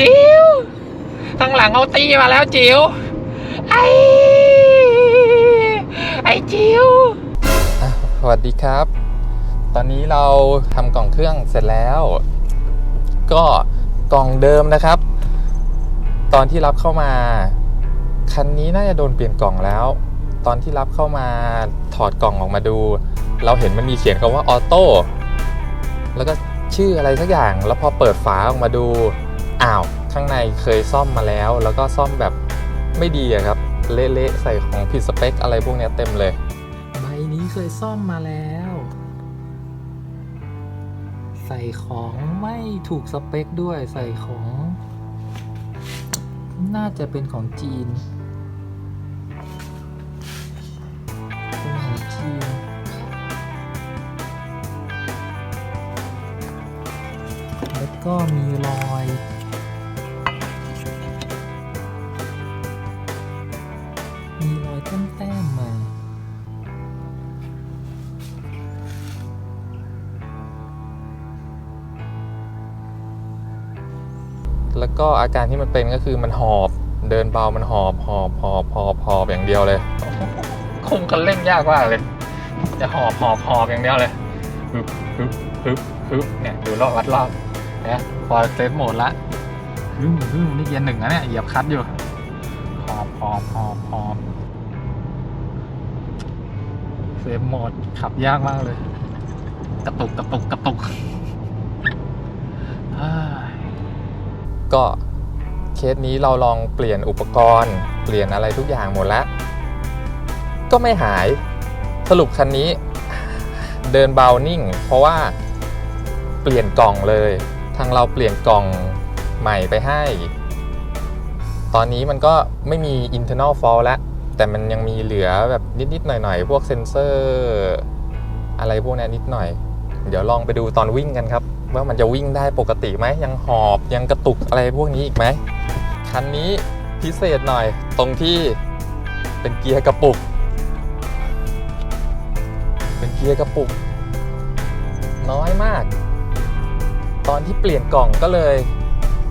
จิ๋วข้างหลังเอาตีมาแล้วจิ๋วไอ้ไอ้จิ๋วสวัสดีครับ ตอนนี้เราทำกล่องเครื่องเสร็จแล้ว ก็กล่องเดิมนะครับ ตอนที่รับเข้ามาคันนี้น่าจะโดนเปลี่ยนกล่องแล้ว ตอนที่รับเข้ามาถอดกล่องออกมาดู เราเห็นมันมีเขียนคำว่าออโต้แล้วก็ชื่ออะไรสักอย่าง แล้วพอเปิดฝาออกมาดู อ้าวข้างในเคยซ่อมมาแล้ว แล้วก็ซ่อมแบบไม่ดีอะครับ เละๆใส่ของผิดสเปคอะไรพวกนี้เต็มเลยใบนี้เคยซ่อมมาแล้ว ใส่ของไม่ถูกสเปคด้วยใส่ของ น่าจะเป็นของจีนเป็นของจีนแล้วก็มีรอย แล้วก็อาการที่มันเป็นก็คือมันหอบ เดินเบามันหอบหอบหอบหอบหอบอย่างเดียวเลยคุมคันเร่งยากมากเลย จะหอบหอบหอบอย่างเดียวเลยฮึบฮึบฮึบฮึบเนี่ยดูรอบวัดรอบนะพอเซตโหมดละฮึ่มฮึ่มนี่เกียร์หนึ่งนะเนี่ยเหยียบคัดอยู่หอบหอบหอบหอบเซฟโหมดขับยากมากเลย กระตุกกระตุกกระตุกเฮ้ย ก็เคสนี้เราลองเปลี่ยนอุปกรณ์ เปลี่ยนอะไรทุกอย่างหมดแล้ว ก็ไม่หายสรุปคันนี้เดินเบานิ่ง เพราะว่าเปลี่ยนกล่องเลย ทางเราเปลี่ยนกล่องใหม่ไปให้ ตอนนี้มันก็ไม่มี internal fault แล้ว แต่มันยังมีเหลือแบบนิดๆหน่อยๆ พวกเซนเซอร์ อะไรพวกนี้นิดหน่อย เดี๋ยวลองไปดูตอนวิ่งกันครับ ว่ามันจะวิ่งได้ปกติไหมยังหอบยังกระตุกอะไรพวกนี้อีกไหมคันนี้พิเศษหน่อยตรงที่เป็นเกียร์กระปุก เป็นเกียร์กระปุก น้อยมาก ตอนที่เปลี่ยนกล่องก็เลย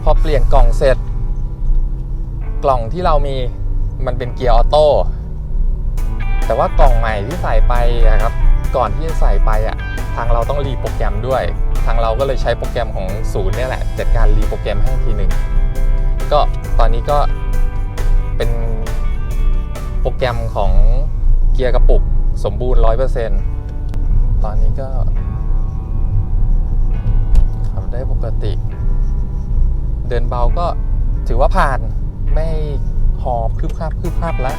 พอเปลี่ยนกล่องเสร็จ กล่องที่เรามีมันเป็นเกียร์ออโต้แต่ว่ากล่องใหม่ที่ใส่ไปอะครับ ก่อนที่จะใส่ไปอะทางเราต้องรีโปรแกรมด้วย ทางเราก็เลยใช้โปรแกรมของศูนย์เนี่ยแหละ จัดการรีโปรแกรมให้ทีหนึ่งก็ตอนนี้ก็เป็นโปรแกรมของเกียร์กระปุกสมบูรณ์ 100%ตอนนี้ก็ขับได้ปกติ เดินเบาก็ถือว่าผ่านไม่หอบคืบคาบคืบคาบแล้ว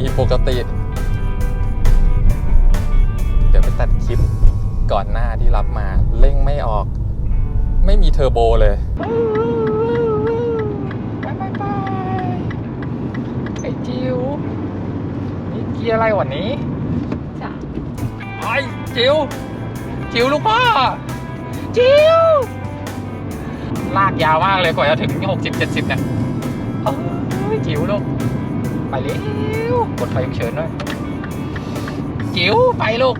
มีปกติ เดี๋ยวไปตัดคลิปก่อนหน้าที่รับมาเร่งไม่ออก ไม่มีเทอร์โบเลยไปไปไปไอ้จิ๋วนี่เกียร์อะไรวันนี้จ้ะไอ้จิ๋วจิ๋วลูกพ่อจิ๋วลากยาวมากเลยกว่าจะถึงหกสิบเจ็ดสิบเนี่ยเอ้ยจิ๋วลูกไป เร็วกดไฟฉุกเฉินด้วยจิ๋วไปลูก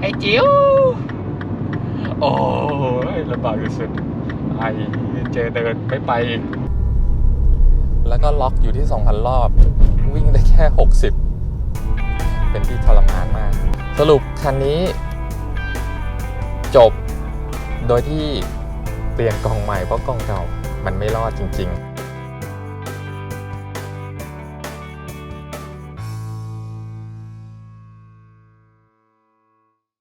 ไอ้จิ๋วโอ้ยลำบากที่สุดไอเจอเดินไม่ไปอีกแล้วก็ล็อกอยู่ที่ 2,000 รอบ วิ่งได้แค่ 60 เป็นที่ทรมานมาก สรุปคันนี้ จบโดยที่เปลี่ยนกล่องใหม่เพราะกล่องเก่ามันไม่รอดจริง ๆ